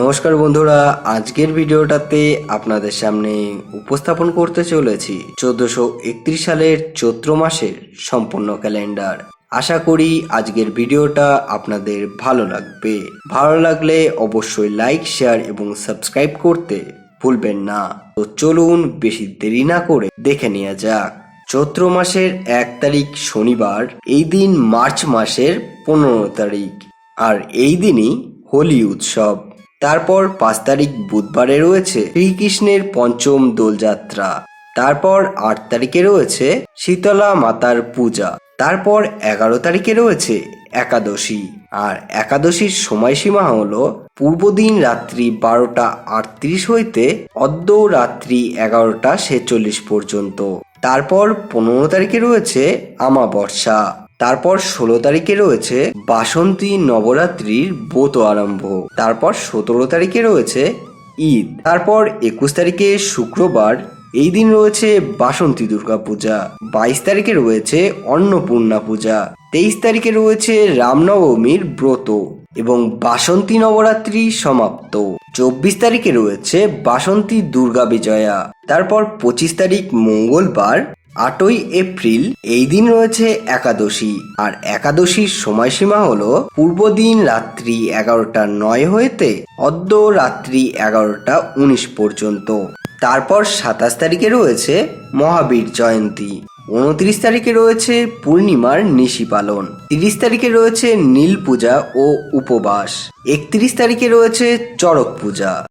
নমস্কার বন্ধুরা, আজকের ভিডিওটাতে আপনাদের সামনে উপস্থাপন করতে চলেছি চোদ্দশো একত্রিশ সালের চৈত্র মাসের সম্পূর্ণ ক্যালেন্ডার। আশা করি আজকের ভিডিওটা আপনাদের ভালো লাগবে। ভালো লাগলে অবশ্যই লাইক, শেয়ার এবং সাবস্ক্রাইব করতে ভুলবেন না। তো চলুন বেশি দেরি না করে দেখে নেওয়া যাক। চৈত্র মাসের এক তারিখ শনিবার, এই দিন মার্চ মাসের পনেরো তারিখ। আর এই দিনই হোলি উৎসব। তারপর পাঁচ তারিখ বুধবারে রয়েছে শ্রীকৃষ্ণের পঞ্চম দোলযাত্রা। তারপর আট তারিখে রয়েছে শীতলা মাতার পূজা। তারপর এগারো তারিখে রয়েছে একাদশী। আর একাদশীর সময়সীমা হলো পূর্বদিন রাত্রি বারোটা আটত্রিশ হইতে অদ্য রাত্রি এগারোটা ছেচল্লিশ পর্যন্ত। তারপর পনেরো তারিখে রয়েছে আমাবর্ষা তারপর ষোলো তারিখে রয়েছে বাসন্তী নবরাত্রির ব্রত আরম্ভ। তারপর সতেরো তারিখে রয়েছে ঈদ। তারপর একুশ তারিখে শুক্রবার, এই দিন রয়েছে বাসন্তী দুর্গা পূজা। বাইশ তারিখে রয়েছে অন্নপূর্ণা পূজা। তেইশ তারিখে রয়েছে রামনবমীর ব্রত এবং বাসন্তী নবরাত্রি সমাপ্ত। চব্বিশ তারিখে রয়েছে বাসন্তী দুর্গা বিজয়া। তারপর পঁচিশ তারিখ মঙ্গলবার আটই এপ্রিল এই দিন রয়েছে একাদশী। আর একাদশীর সময়সীমা হলো পূর্বদিন রাত্রি এগারোটা নয় হইতে অদ্য রাত্রি এগারোটা উনিশ পর্যন্ত। তারপর সাতাশ তারিখে রয়েছে মহাবীর জয়ন্তী। উনত্রিশ তারিখে রয়েছে পূর্ণিমার নিশি পালন। তিরিশ তারিখে রয়েছে নীল পূজা ও উপবাস। একত্রিশ তারিখে রয়েছে চড়ক পূজা।